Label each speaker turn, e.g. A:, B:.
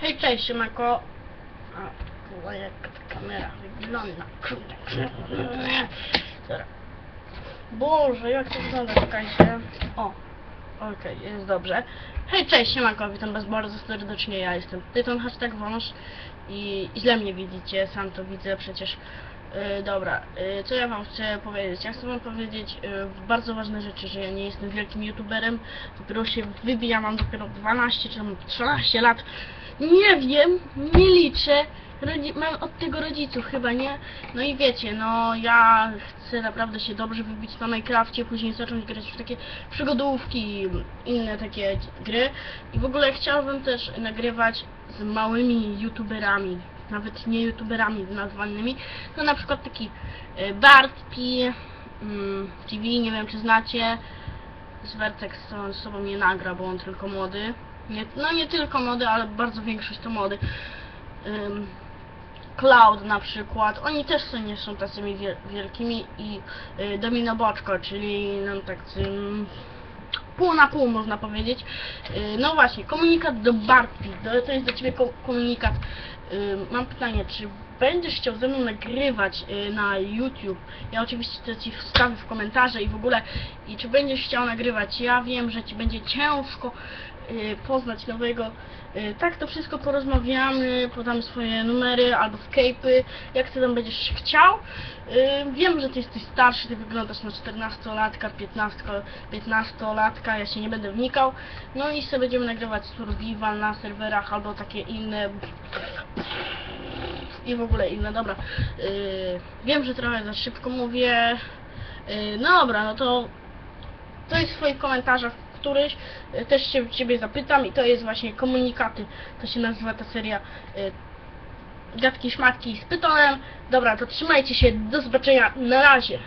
A: Hej, cześć, siemanko. A, kurwa, jak ta kamera wygląda, kurde. Dobra. Boże, jak to wygląda, czekajcie. O, okej, jest dobrze. Hej, cześć, siemanko, witam was bardzo serdecznie, ja jestem Tyton, hashtag wąż i źle mnie widzicie, sam to widzę przecież. Yy, dobra, yy, co ja wam chcę powiedzieć? Ja chcę wam powiedzieć yy, bardzo ważne rzeczy, że ja nie jestem wielkim youtuberem, dopiero się wybijam, mam dopiero 12 czy tam 13 lat. Nie wiem, nie liczę. Rodzi mam od tego rodziców chyba, nie? No i wiecie, no ja chcę naprawdę się dobrze wybić na Minecrafcie, później zacząć grać w takie przygodówki inne takie gry. I w ogóle chciałbym też nagrywać z małymi youtuberami, nawet nie youtuberami nazwanymi, no na przykład taki y, Bartpi mm, TV, nie wiem czy znacie. Z sobą, z sobą nie nagra, bo on tylko młody. Nie, no nie tylko młody, ale bardzo większość to młody. Cloud na przykład, oni też nie są tacymi wiel wielkimi i y, Domino Boczko, czyli no tak ym, pół na pół można powiedzieć. Y, no właśnie, komunikat do Bartpi, to, jest do Ciebie ko komunikat. Ym, mam pytanie, czy będziesz chciał ze mną nagrywać y, na YouTube? Ja oczywiście to Ci wstawię w komentarze i w ogóle, i czy będziesz chciał nagrywać? Ja wiem, że Ci będzie ciężko y, poznać nowego. Y, tak, to wszystko porozmawiamy, podam swoje numery albo Skype'y, jak Ty tam będziesz chciał. Y, wiem, że Ty jesteś starszy, Ty wyglądasz na 14-latka, 15 15-latka, ja się nie będę wnikał. No i sobie będziemy nagrywać survival na serwerach albo takie inne i w ogóle inne, dobra. Yy, wiem, że trochę za szybko mówię. Yy, no dobra, no to to jest w swoich komentarzach któryś. Yy, też się Ciebie zapytam i to jest właśnie komunikaty. To się nazywa ta seria yy, Gadki Szmatki z Pytonem. Dobra, to trzymajcie się, do zobaczenia, na razie.